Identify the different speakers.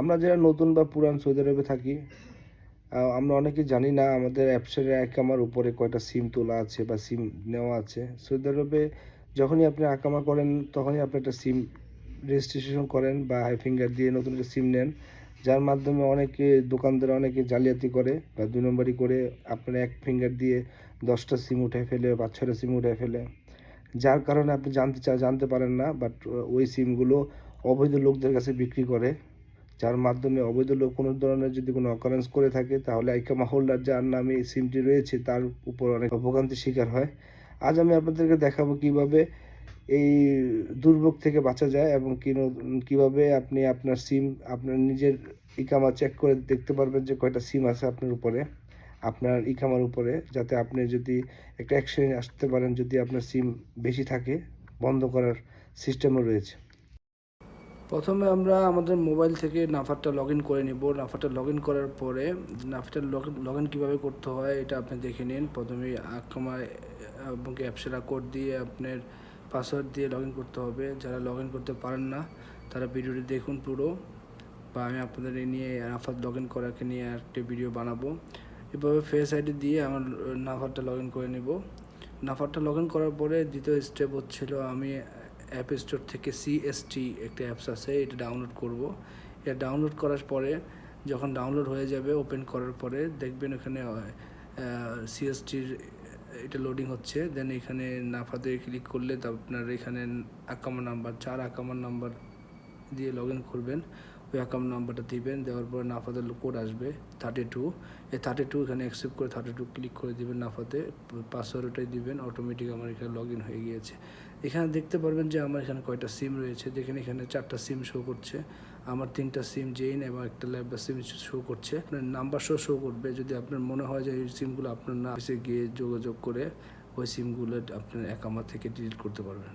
Speaker 1: আমরা যারা নতুন বা পুরান সৌদি আরবে থাকি আমরা অনেকে জানি না আমাদের অ্যাপসের একামার উপরে কয়টা সিম তোলা আছে বা সিম নেওয়া আছে। সৌদি আরবে যখনই আপনি আকামা করেন, তখনই আপনি একটা সিম রেজিস্ট্রেশন করেন বা হাই ফিঙ্গার দিয়ে নতুন একটা সিম নেন, যার মাধ্যমে অনেকে দোকানদার অনেকে জালিয়াতি করে বা দুই নম্বরই করে আপনার এক ফিঙ্গার দিয়ে দশটা সিম উঠে ফেলে বা ছটা সিম উঠে ফেলে। যার কারণে আপনি জানতে চা, জানতে পারেন না বাট ওই সিমগুলো অবৈধ লোকদের কাছে বিক্রি করে। যার মাধ্যমে অবৈধ লোক কোনো ধরনের যদি কোনো অকারেন্স করে থাকে, তাহলে আইকামা হোল্ডার যার নামে এই সিমটি রয়েছে, তার উপর অনেক ভোগান্তির শিকার হয়। আজ আমি আপনাদেরকে দেখাবো কীভাবে এই দুর্ভোগ থেকে বাঁচা যায় এবং কীভাবে আপনি আপনার সিম, আপনার নিজের ইকামা চেক করে দেখতে পারবেন যে কয়টা সিম আছে আপনার উপরে, আপনার ইকামার উপরে, যাতে আপনি যদি একটা অ্যাকশনে আসতে পারেন, যদি আপনার সিম বেশি থাকে, বন্ধ করার সিস্টেমও রয়েছে। প্রথমে আমরা আমাদের মোবাইল থেকে নাফারটা লগ ইন করে নিব। নাফারটা লগ ইন করার পরে নাফারটা লগ ইন কীভাবে করতে হয় এটা আপনি দেখে নিন। প্রথমে আকামা এবং অ্যাপসেরা কোড দিয়ে আপনার পাসওয়ার্ড দিয়ে লগ ইন করতে হবে। যারা লগ ইন করতে পারেন না, তারা ভিডিওটি দেখুন পুরো। বা আমি আপনাদের নিয়ে নাফার লগ ইন করাকে নিয়ে একটি ভিডিও বানাবো। এভাবে ফেস আইডি দিয়ে আমার নাফারটা লগ ইন করে নেব। নাফারটা লগ ইন করার পরে দ্বিতীয় স্টেপ হচ্ছিল আমি অ্যাপ স্টোর থেকে সিএসটি একটা অ্যাপস আছে, এটা ডাউনলোড করব। এটা ডাউনলোড করার পরে যখন ডাউনলোড হয়ে যাবে ওপেন করার পরে দেখবেন এখানে সিএসটির এটা লোডিং হচ্ছে। দেন এখানে নাফাতে ক্লিক করলে তা আপনার এখানে আকামা নাম্বার চার আকামার নাম্বার দিয়ে লগ ইন করবেন। ওই অ্যাকাউন্ট নাম্বারটা দিবেন, দেওয়ার পরে নাফাতে কোড আসবে থার্টি টু এই থার্টি টু এখানে অ্যাকসেপ্ট করে থার্টি টু ক্লিক করে দিবেন নাফাতে পাসওয়ার্ড ওটাই দিবেন অটোমেটিক আমার এখানে লগ ইন হয়ে গিয়েছে। এখানে দেখতে পারবেন যে আমার এখানে কয়টা সিম রয়েছে, দেখেন এখানে চারটা সিম শো করছে। আমার তিনটা সিম জেইন এবং একটা ল্যাব সিম শো করছে। আপনার নাম্বার শো শো করবে, যদি আপনার মনে হয় যে এই সিমগুলো আপনার না অফিসে গিয়ে যোগাযোগ করে, ওই সিমগুলো আপনার একামা থেকে ডিলিট করতে পারবেন।